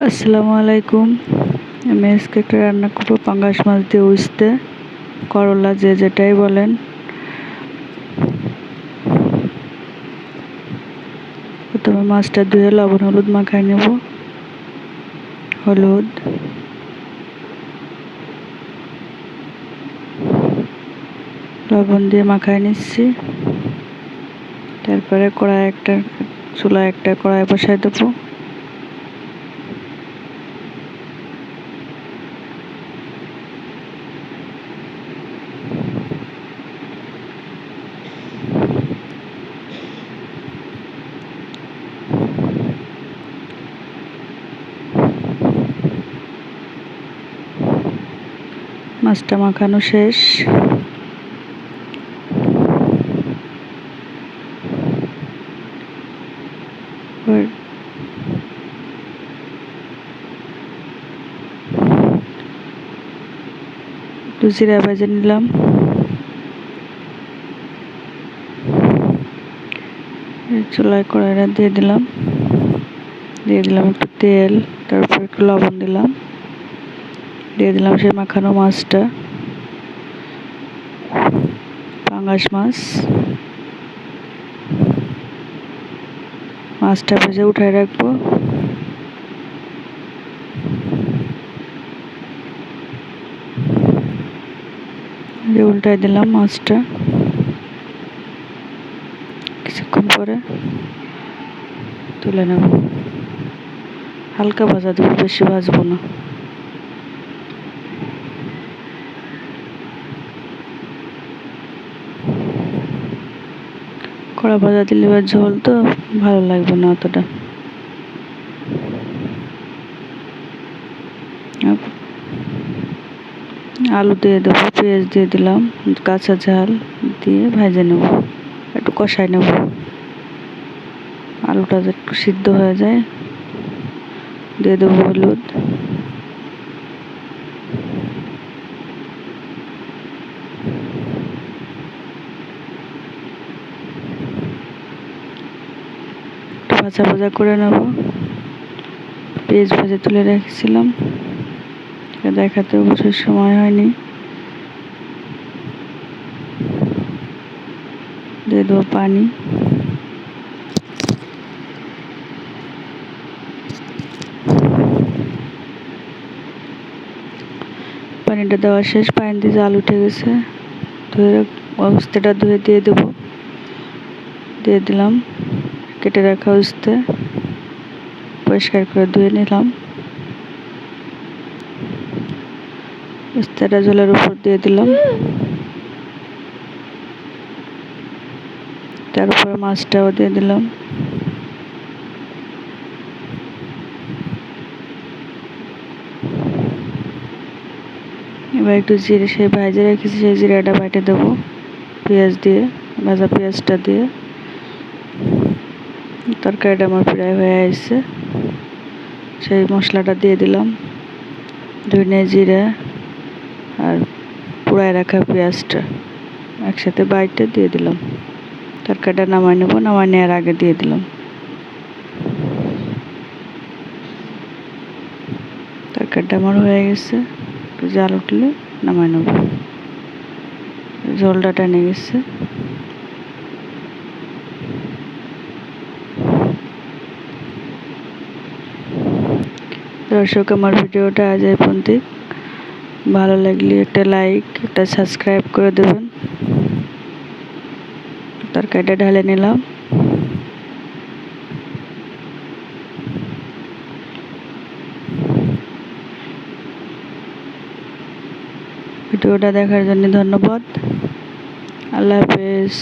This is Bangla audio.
আসসালামু আলাইকুম। আমি আজকে একটা রান্না করব পাঙ্গাস মাছ দিয়ে উঠতে করলা যে যেটাই বলেন। প্রথমে মাছটা ধুয়ে লবণ, হলুদ মাখাই নেব। হলুদ। লবণ দিয়ে মাখাই নিচ্ছি। তারপরে কড়াই একটা চুলা একটা কড়াই বসাই দেবো। মাছটা মাখানো শেষ। একটু জিরা ভেজে নিলাম। চুলায় কড়াইটা দিয়ে দিলাম। দিয়ে দিলাম একটু তেল, তারপর একটু লবণ দিলাম। দিয়ে দিলাম সেই মাখানো মাছটা। পাঙ্গাস মাছ। মাছটা ভেজে উঠায় রাখব। উল্টাই দিলাম মাছটা। কিছুক্ষণ পরে তুলে নেব। হালকা ভাজা দেবো, বেশি ভাজবো না। কড়া ভাজা দিলে বা ঝোল তো ভালো লাগবে না অতটা। আলু দিয়ে দেবো, পেঁয়াজ দিয়ে দিলাম, কাঁচা ঝাল দিয়ে ভেজে নেব, একটু কষাই নেব। আলুটা সিদ্ধ হয়ে যায়, দিয়ে দেবো হলুদ। ভাজা ভাজা করে নেব। পেঁয়াজ ভাজা তুলে রেখেছিলাম। দেখাতে অবশ্যই সময় হয়নি। দিয়ে দেবো পানি। পানিটা দেওয়া শেষ। পানি দিয়ে জাল উঠে গেছে। ধুয়ে অবস্থাটা ধুয়ে দিয়ে দেবো। দিয়ে দিলাম। কেটে রাখা উস্তে পরিষ্কার করে ধুয়ে নিলাম। উস্তেটা জলের উপর দিয়ে দিলাম। তারপর মাছটাও দিয়ে দিলাম। এবার একটু জিরে, সেই ভাজে রেখেছি, সেই জিরাটা বাইটে দেবো। পেঁয়াজ দিয়ে, ভাজা পেঁয়াজটা দিয়ে। তরকারিটা আমার প্রায় হয়ে আসছে। সেই মশলাটা দিয়ে দিলাম, ধনে জিরা আর পোড়ায় রাখা পেঁয়াজটা। একসাথে বাইটে দিয়ে দিলাম। তরকারিটা নামাই নেব নামাই নেওয়ার আগে দিয়ে দিলাম। তরকারিটা আমার হয়ে গেছে জাল উঠলে নামাই নেব। জলটা টেনে গেছে। দর্শক, আমার ভিডিওটা আজ এই পর্যন্ত ভালো লাগলে একটা লাইক একটা সাবস্ক্রাইব করে দেবেন। তরকারিটা ঢালে নিলাম। ভিডিওটা দেখার জন্য ধন্যবাদ। আল্লাহ হাফেজ।